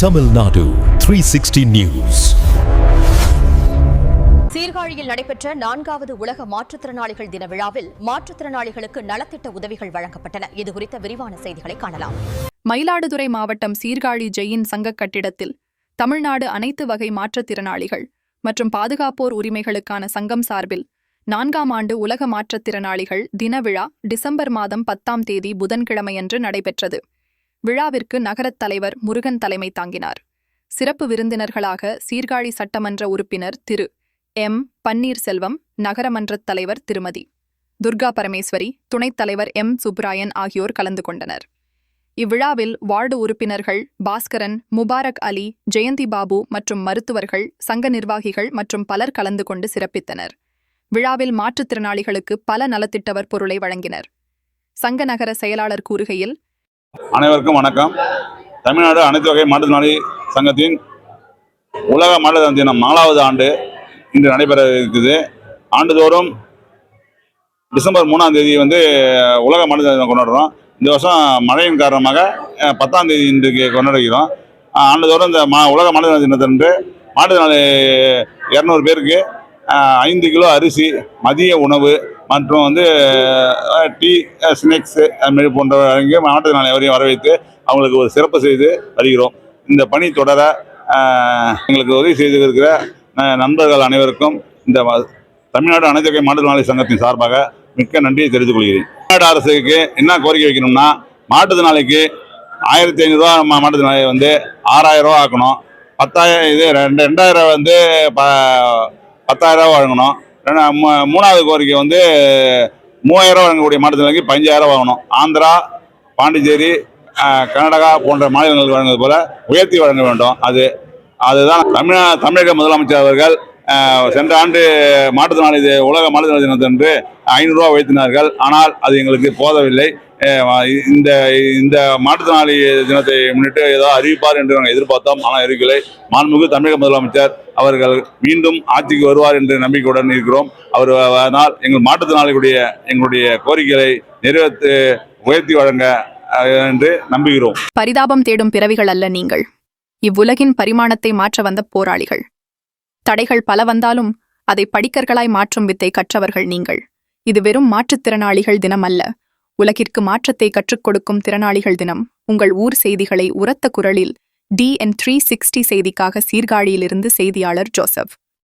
Tamil Nadu 360 News. சீர்காழியில் நடைபெற்ற நான்காவது உலக மாற்றுத்திறனாளிகள் தின விழாவில் மாற்றுத்திறனாளிகளுக்கு நலத்திட்ட உதவிகள் வழங்கப்பட்டன. இதுகுறித்த விரிவான செய்திகளை காணலாம். மயிலாடுதுறை மாவட்டம் சீர்காழி ஜெயின் சங்க கட்டிடத்தில் தமிழ்நாடு அனைத்து வகை மாற்றுத்திறனாளிகள் மற்றும் பாதுகாப்போர் உரிமைகளுக்கான சங்கம் சார்பில் நான்காம் ஆண்டு உலக மாற்றுத்திறனாளிகள் தின விழா டிசம்பர் மாதம் பத்தாம் தேதி புதன்கிழமையன்று நடைபெற்றது. விழாவிற்கு நகரத் தலைவர் முருகன் தலைமை தாங்கினார். சிறப்பு விருந்தினர்களாக சீர்காழி சட்டமன்ற உறுப்பினர் திரு. எம். பன்னீர்செல்வம் நகரமன்றத் தலைவர் திருமதி. துர்கா பரமேஸ்வரி துணைத் தலைவர் எம். சுப்ராயன் ஆகியோர் கலந்து கொண்டனர். இவ்விழாவில் வார்டு உறுப்பினர்கள் பாஸ்கரன் முபாரக் அலி ஜெயந்தி பாபு மற்றும் மருத்துவர்கள் சங்க நிர்வாகிகள் மற்றும் பலர் கலந்து கொண்டு சிறப்பித்தனர். விழாவில் மாற்றுத்திறனாளிகளுக்கு பல நலத்திட்டவர் பொருளை வழங்கினர். சங்க நகர செயலாளர் கூறுகையில் அனைவருக்கும் வணக்கம். தமிழ்நாடு அனைத்து வகை மாற்றுத்திறனாளி சங்கத்தின் உலக மாற்றுத்திறன் தினம் நாலாவது ஆண்டு இன்று நடைபெற இருக்குது. ஆண்டுதோறும் டிசம்பர் மூணாம் தேதி வந்து உலக மாற்றுத்திறன் தினம் கொண்டாடுறோம். இந்த வருஷம் மழையின் காரணமாக பத்தாம் தேதி இன்றைக்கு கொண்டாடுகிறோம். ஆண்டுதோறும் இந்த மா உலக மாற்றுத்திறன் தினத்தன்று மாற்றுத்திறனாளி இரநூறு பேருக்கு ஐந்து கிலோ அரிசி மதிய உணவு மற்றும் வந்து டீ அஹ், ஸ்நாக்ஸு அதுமாரி போன்ற வழங்கி மாற்றுத்திறனாளி வரையும் வரவைத்து அவங்களுக்கு ஒரு சிறப்பு செய்து வருகிறோம் இந்த பணி தொடர எங்களுக்கு உதவி செய்து இருக்கிற நண்பர்கள் அனைவருக்கும் இந்த தமிழ்நாடு அனைத்து வகை மாற்றுத்திறனாளி சங்கத்தின் சார்பாக மிக்க நன்றியை தெரிவித்துக் கொள்கிறேன். தமிழ்நாடு அரசுக்கு என்ன கோரிக்கை வைக்கணும்னா மாற்றுத்திறனாளிக்கு ஆயிரத்தி ஐநூறுரூவா மாற்றுத்திறனாளி வந்து ஆறாயிரம் ரூபா ஆக்கணும். பத்தாயிரம் இது ரெண்டு ரெண்டாயிரம் வந்து ப பத்தாயிரம் ரூபா வழங்கணும். மூணாவது கோரிக்கை வந்து மூவாயிரம் ரூபா வழங்கக்கூடிய மாநிலத்திலிருந்து பதினஞ்சாயிரம் வாங்கணும். ஆந்திரா பாண்டிச்சேரி கர்நாடகா போன்ற மாநிலங்களுக்கு வழங்குவது போல உயர்த்தி வழங்க வேண்டும். அது அதுதான் தமிழ் தமிழக முதலமைச்சர் அவர்கள் சென்ற ஆண்டு மாற்றுத்திறனாளி உலக மாற்றுத்திறனாளி தினத்தன்று ஐநூறுரூவா உயர்த்தினார்கள். ஆனால் அது எங்களுக்கு போதவில்லை. இந்த இந்த மாற்றுத்திறனாளி தினத்தை முன்னிட்டு ஏதோ அறிவிப்பார் என்று நாங்கள் எதிர்பார்த்தோம் ஆனால் இருக்கலை மாண்புமிகு தமிழக முதலமைச்சர் அவர்கள் மீண்டும் ஆட்சிக்கு வருவார் என்று நம்பிக்கையுடன் இருக்கிறோம். அவர் அதனால் எங்கள் மாற்றுத்திறனாளிகளுடைய எங்களுடைய கோரிக்கைகளை நிறைவேற்று உயர்த்தி வழங்க என்று நம்புகிறோம். பரிதாபம் தேடும் பிறவிகள் அல்ல நீங்கள். இவ்வுலகின் பரிமாணத்தை மாற்ற வந்த போராளிகள். தடைகள் பல வந்தாலும் அதை படிக்கர்களாய் மாற்றும் வித்தை கற்றவர்கள் நீங்கள். இது வெறும் மாற்றுத்திறனாளிகள் தினம் அல்ல உலகிற்கு மாற்றத்தை கற்றுக் கொடுக்கும் திறனாளிகள் தினம். உங்கள் ஊர் செய்திகளை உரத்த குரலில் டி என் த்ரீ சிக்ஸ்டி செய்திக்காக சீர்காழியிலிருந்து செய்தியாளர் ஜோசப்.